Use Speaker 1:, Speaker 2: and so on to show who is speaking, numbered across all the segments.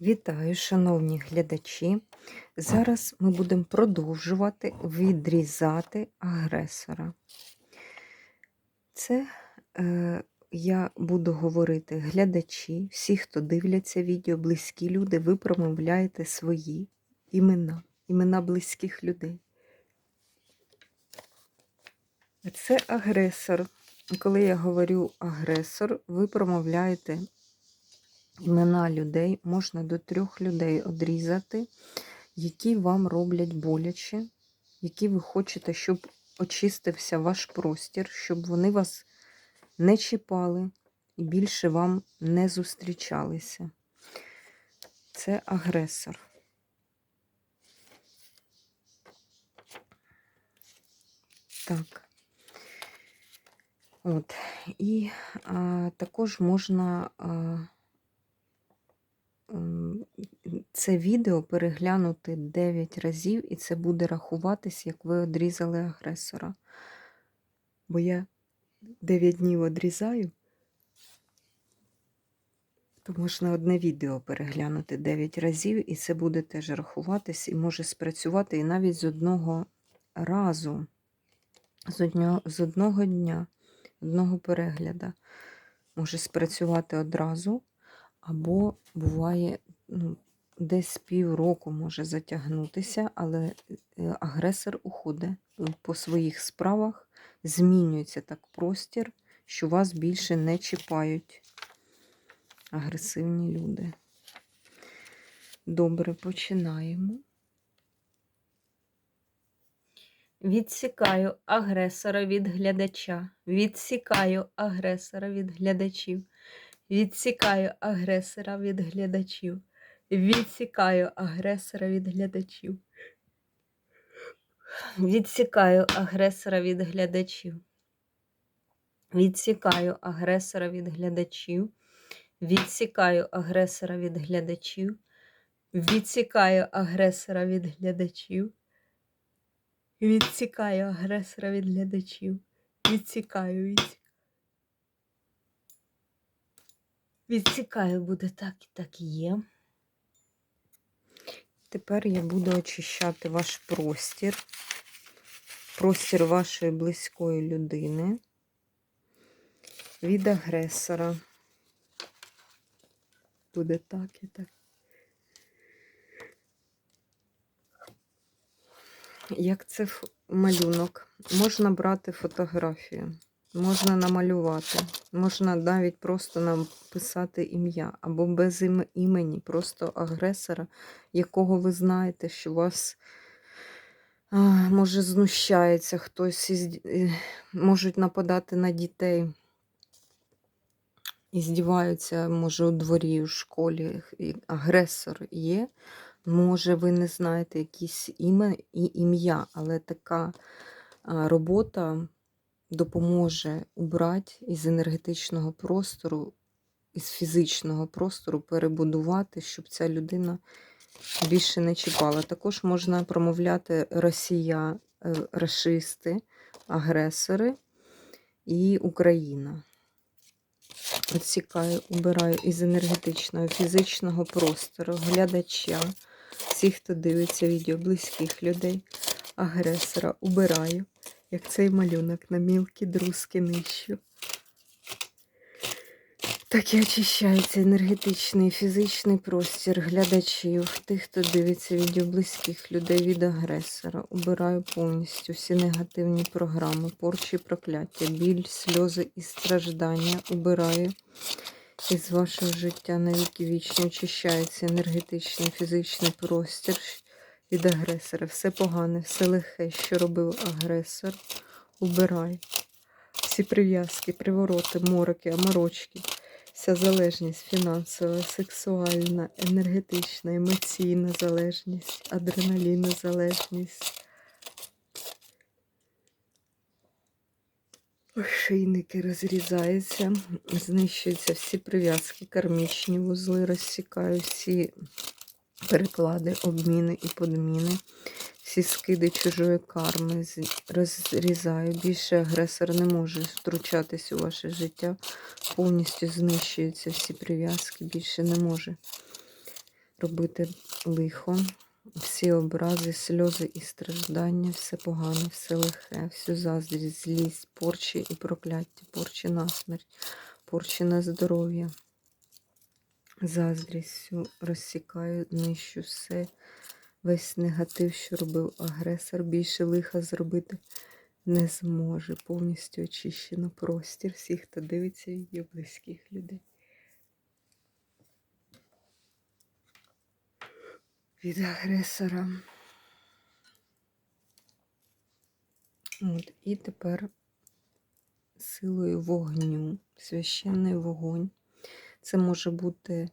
Speaker 1: Вітаю, шановні глядачі. Зараз ми будемо продовжувати відрізати агресора. Це е, я буду говорити глядачі, всі, хто дивляться відео, близькі люди, ви промовляєте свої імена, імена близьких людей. Це агресор. Коли я говорю агресор, ви промовляєте імена людей, можна до трьох людей одрізати, які вам роблять боляче, які ви хочете, щоб очистився ваш простір, щоб вони вас не чіпали і більше вам не зустрічалися. Це агресор. Так. От. І а, також можна а, це відео переглянути 9 разів, і це буде рахуватись, як ви одрізали агресора. Бо я 9 днів одрізаю, то можна одне відео переглянути 9 разів, і це буде теж рахуватись, і може спрацювати і навіть з одного разу, з одного, з одного дня, одного перегляду. Може спрацювати одразу, або буває ну, десь півроку може затягнутися, але е, агресор уходить по своїх справах, змінюється так простір, що вас більше не чіпають агресивні люди. Добре, починаємо. Відсікаю агресора від глядача. Відсікаю агресора від глядачів. Відсікаю агресора від глядачів. Відсікаю агресора від глядачів. Відсікаю агресора від глядачів. Відсікаю агресора від глядачів. Відсікаю агресора від глядачів. Відсікаю агресора від глядачів. Відсікаю агресора від глядачів. Відсікаю, відсікаю. Відсікаю буде так і так і є. Тепер я буду очищати ваш простір, простір вашої близької людини від агресора. Буде так і так. Як це малюнок? Можна брати фотографію, можна намалювати, можна навіть просто написати ім'я або без імені, просто агресора, якого ви знаєте, що вас може знущається, хтось із, е, можуть нападати на дітей. І здіваються, може, у дворі, у школі агресор є. Може, ви не знаєте якісь іме і ім'я, але така робота допоможе убрати із енергетичного простору, із фізичного простору перебудувати, щоб ця людина більше не чіпала. Також можна промовляти росія, е, расисти, агресори і Україна. Відсікаю, убираю із енергетичного, фізичного простору, глядача, всіх, хто дивиться відео, близьких людей, агресора, убираю, як цей малюнок на мілкі друзки нищу. Так і очищається енергетичний, фізичний простір глядачів, тих, хто дивиться відео близьких людей від агресора. Убираю повністю всі негативні програми, порчі, прокляття, біль, сльози і страждання. Убираю із вашого життя навіки вічно очищається енергетичний, фізичний простір від агресора. Все погане, все лихе, що робив агресор. Убираю. Всі прив'язки, привороти, мороки, аморочки. Вся залежність фінансова, сексуальна, енергетична, емоційна залежність, адреналінна залежність. Ошейники розрізаються, знищуються всі прив'язки, кармічні вузли, розсікаю всі переклади, обміни і подміни. Всі скиди чужої карми розрізаю. Більше агресор не може втручатись у ваше життя. Повністю знищуються всі прив'язки, більше не може робити лихо, всі образи, сльози і страждання, все погане, все лихе, всю заздрість, злість, порчі і прокляття, порчі на смерть, порчі на здоров'я. Заздрість розсікаю, нищу все, весь негатив, що робив агресор, більше лиха зробити не зможе. Повністю очищено простір всіх, хто дивиться відео близьких людей. Від агресора. От, і тепер силою вогню, священний вогонь. Це може бути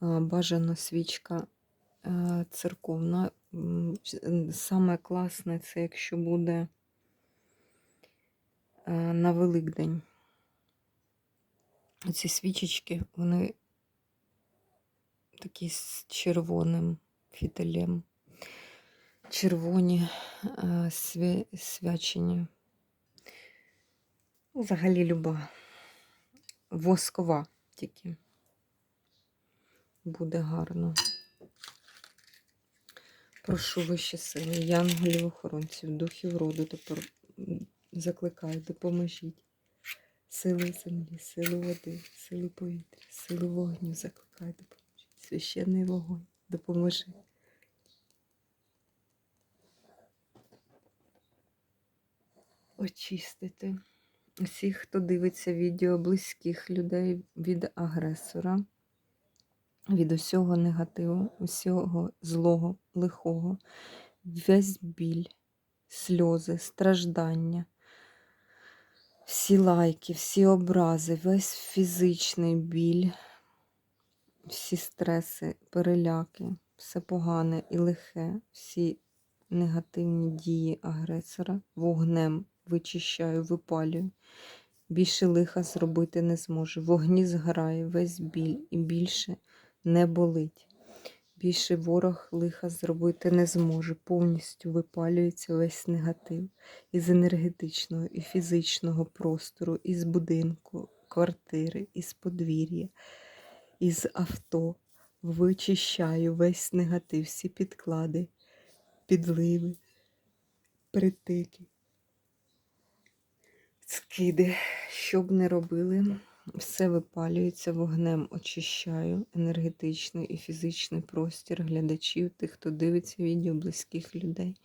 Speaker 1: бажана свічка церковна. Саме класне це якщо буде на Великдень. Ці свічечки, вони такі з червоним фітилем. Червоні свя, свячені. Взагалі люба. Воскова тільки. Буде гарно. Прошу вищі сили, янголів, охоронців, духів роду, тепер закликаю, допоможіть. Сили землі, сили води, сили повітря, сили вогню закликаю, допоможіть. Священний вогонь, допоможи. Очистити усіх, хто дивиться відео близьких людей від агресора, від усього негативу, усього злого, лихого, весь біль, сльози, страждання, всі лайки, всі образи, весь фізичний біль, всі стреси, переляки, все погане і лихе, всі негативні дії агресора вогнем вичищаю, випалюю. Більше лиха зробити не зможу. Вогні зграє весь біль і більше не болить. Більше ворог лиха зробити не зможе. Повністю випалюється весь негатив із енергетичного і фізичного простору, із будинку, квартири, із подвір'я, із авто. Вичищаю весь негатив, всі підклади, підливи, притики скиди, що б не робили, все випалюється вогнем, очищаю енергетичний і фізичний простір глядачів, тих, хто дивиться відео близьких людей.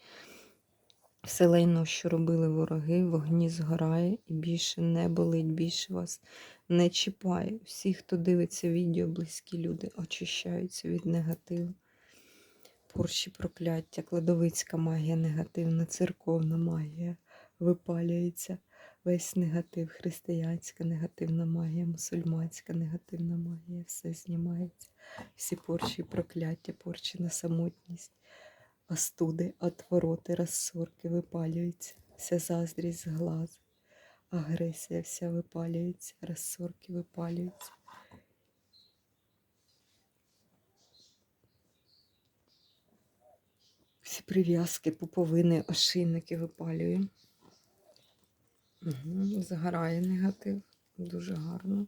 Speaker 1: Все лайно, що робили вороги, вогні згорає і більше не болить, більше вас не чіпає. Всі, хто дивиться відео, близькі люди, очищаються від негативу. Порчі прокляття, кладовицька магія негативна, церковна магія випалюється весь негатив, християнська негативна магія, мусульманська негативна магія, все знімається. Всі порчі прокляття, порчі на самотність, остуди, отвороти, розсорки випалюються, вся заздрість глаз, агресія вся випалюється, розсорки випалюються. Всі прив'язки, пуповини, ошейники випалюємо. Угу, загорає негатив. Дуже гарно.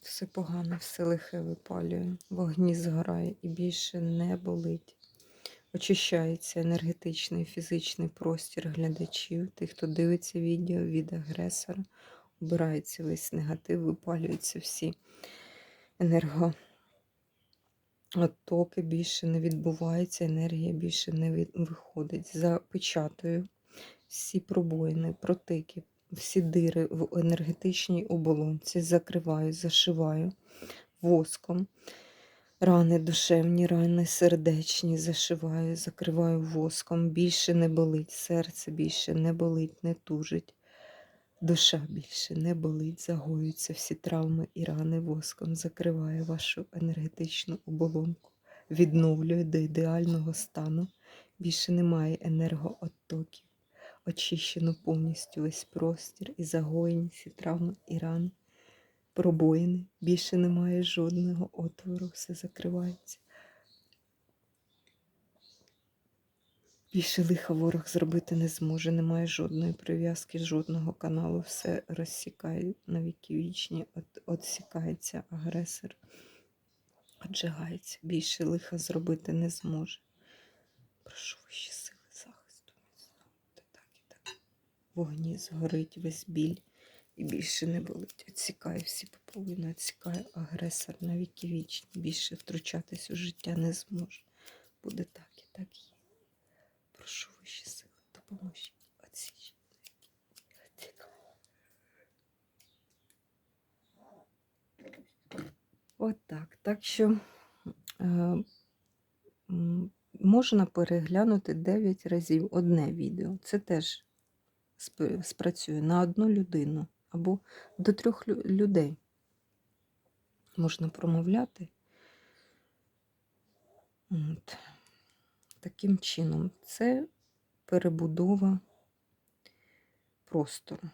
Speaker 1: Все погане, все лихе випалює. Вогні згорає і більше не болить. Очищається енергетичний фізичний простір глядачів, тих, хто дивиться відео від агресора. Убирається весь негатив, випалюються всі енергооттоки більше не відбуваються, енергія більше не виходить. Запечатую всі пробоїни, протики, всі дири в енергетичній оболонці, закриваю, зашиваю воском. Рани душевні, рани сердечні, зашиваю, закриваю воском. Більше не болить, серце більше не болить, не тужить. Душа більше не болить, загоюються всі травми і рани воском, закриваю вашу енергетичну оболонку, відновлюю до ідеального стану. Більше немає енергооттоків очищено повністю весь простір і загоєні всі травми і рани, пробоїни. Більше немає жодного отвору, все закривається. Більше лиха ворог зробити не зможе, немає жодної прив'язки, жодного каналу, все розсікає на віки вічні, от, отсікається агресор. Отжигається. Більше лиха зробити не зможе. Прошу вищі сили захисту. Та так і так. В Вогні згорить весь біль і більше не болить. Відсікає всі поповини, відсікає агресор на віки вічні. Більше втручатись у життя не зможе. Буде так і так є. Прошу вищі сили, допоможіть. Отсічіть. Відсікає. От так. Що е, можна переглянути 9 разів одне відео. Це теж спрацює на одну людину або до трьох людей. Можна промовляти. От. Таким чином, це перебудова простору.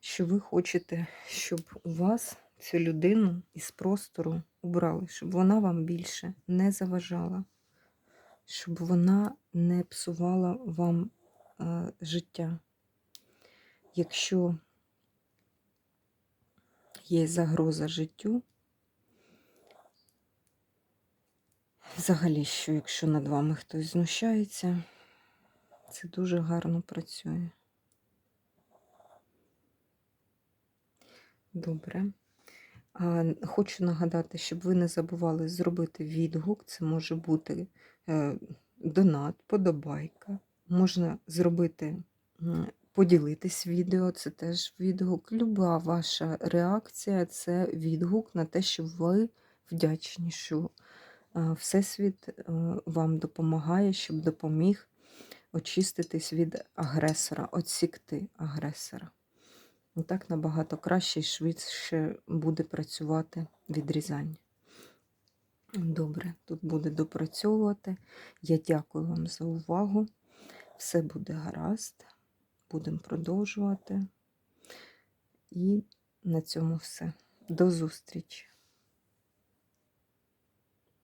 Speaker 1: Що ви хочете, щоб у вас цю людину із простору убрали, щоб вона вам більше не заважала, щоб вона не псувала вам життя. Якщо є загроза життю, взагалі, що якщо над вами хтось знущається, це дуже гарно працює. Добре. Хочу нагадати, щоб ви не забували зробити відгук. Це може бути е, донат, подобайка. Можна зробити, поділитись відео, це теж відгук. Люба ваша реакція це відгук на те, що ви вдячні, що Всесвіт е, вам допомагає, щоб допоміг очиститись від агресора, отсікти агресора. І так набагато краще і швидше буде працювати відрізання. Добре, тут буде допрацьовувати. Я дякую вам за увагу. Все буде гаразд. Будемо продовжувати. І на цьому все. До зустрічі!